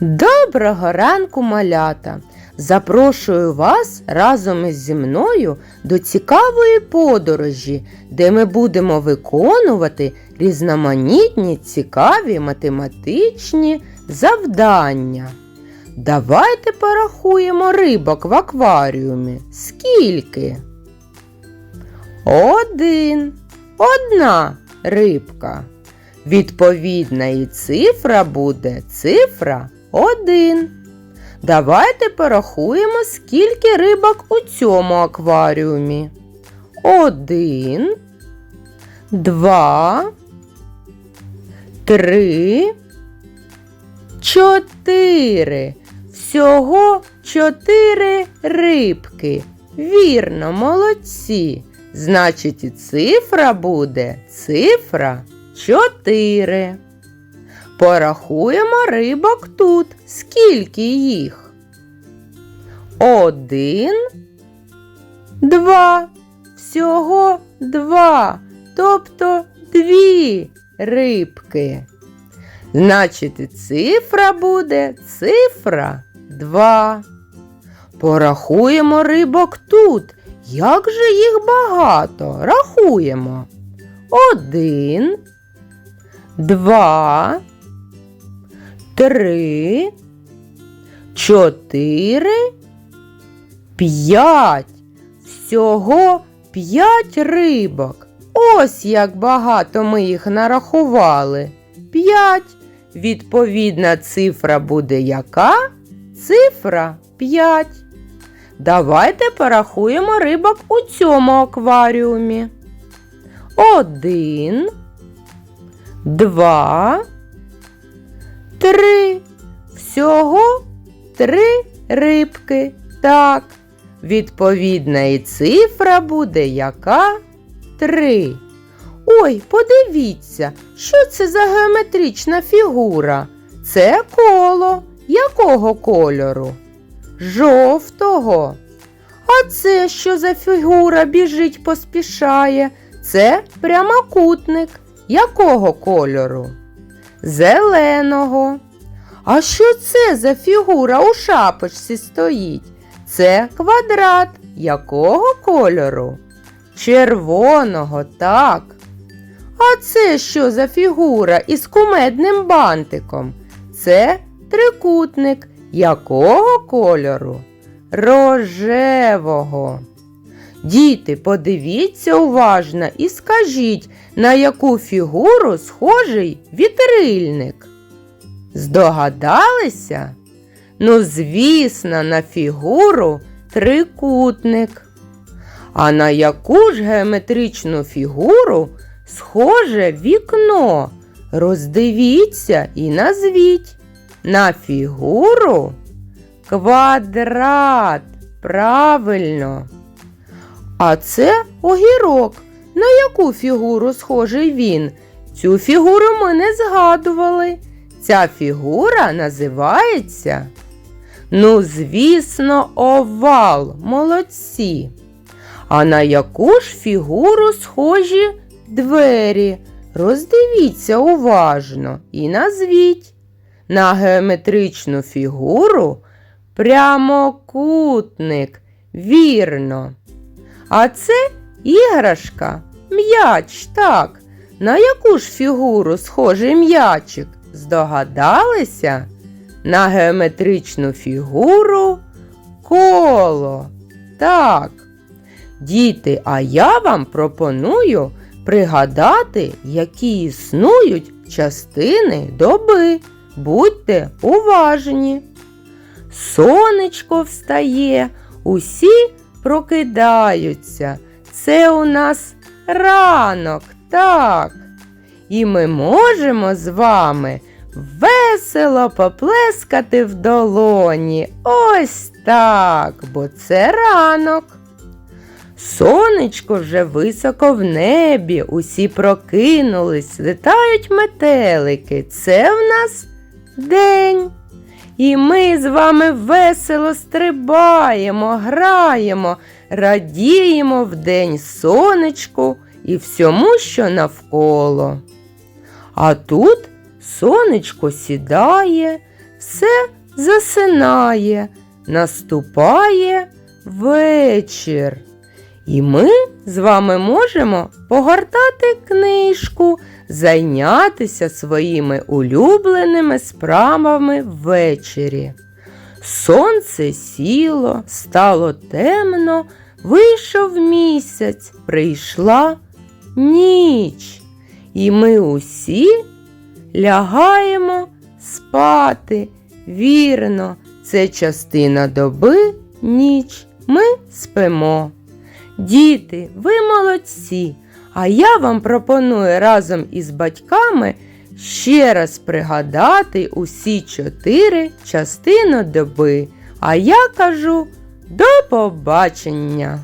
Доброго ранку, малята! Запрошую вас разом із мною до цікавої подорожі, де ми будемо виконувати різноманітні цікаві математичні завдання. Давайте порахуємо рибок в акваріумі. Скільки? Один. Одна рибка. Відповідна і цифра буде цифра 1. Давайте порахуємо, скільки рибок у цьому акваріумі. Один, два, три, чотири. Всього чотири рибки. Вірно, молодці. Значить, і цифра буде цифра 4. Порахуємо рибок тут. Скільки їх? Один, два. Всього два. Тобто дві рибки. Значить, цифра буде цифра 2. Порахуємо рибок тут. Як же їх багато? Рахуємо. Один, два, три, чотири, п'ять. Всього п'ять рибок. Ось як багато ми їх нарахували. П'ять. Відповідна цифра буде яка? Цифра 5. Давайте порахуємо рибок у цьому акваріумі. Один, два, три. Всього три рибки. Так. Відповідна і цифра буде яка? Три. Ой, подивіться, що це за геометрична фігура? Це коло. Якого кольору? Жовтого. А це що за фігура біжить, поспішає? Це прямокутник. Якого кольору? Зеленого. А що це за фігура у шапочці стоїть? Це квадрат. Якого кольору? Червоного, так. А це що за фігура із кумедним бантиком? Це трикутник. Якого кольору? Рожевого. Діти, подивіться уважно і скажіть, на яку фігуру схожий вітрильник. Здогадалися? Ну, звісно, на фігуру трикутник. А на яку ж геометричну фігуру схоже вікно? Роздивіться і назвіть. На фігуру квадрат. Правильно. А це огірок. На яку фігуру схожий він? Цю фігуру ми не згадували. Ця фігура називається. Ну, звісно, овал. Молодці. А на яку ж фігуру схожі двері? Роздивіться уважно і назвіть. На геометричну фігуру прямокутник. Вірно. А це іграшка, м'яч, так. На яку ж фігуру схожий м'ячик? Здогадалися? На геометричну фігуру коло. Так. Діти, а я вам пропоную пригадати, які існують частини доби. Будьте уважні. Сонечко встає, усі прокидаються. Це у нас ранок, так. І ми можемо з вами весело поплескати в долоні. Ось так, бо це ранок. Сонечко вже високо в небі, усі прокинулись, летають метелики. Це в нас день. І ми з вами весело стрибаємо, граємо, радіємо в день сонечку і всьому, що навколо. А тут сонечко сідає, все засинає, наступає вечір. І ми з вами можемо погортати книжку, зайнятися своїми улюбленими справами ввечері. Сонце сіло, стало темно, вийшов місяць, прийшла ніч. І ми усі лягаємо спати. Вірно, це частина доби, ніч. Ми спимо. Діти, ви молодці. А я вам пропоную разом із батьками ще раз пригадати усі чотири частини доби. А я кажу до побачення!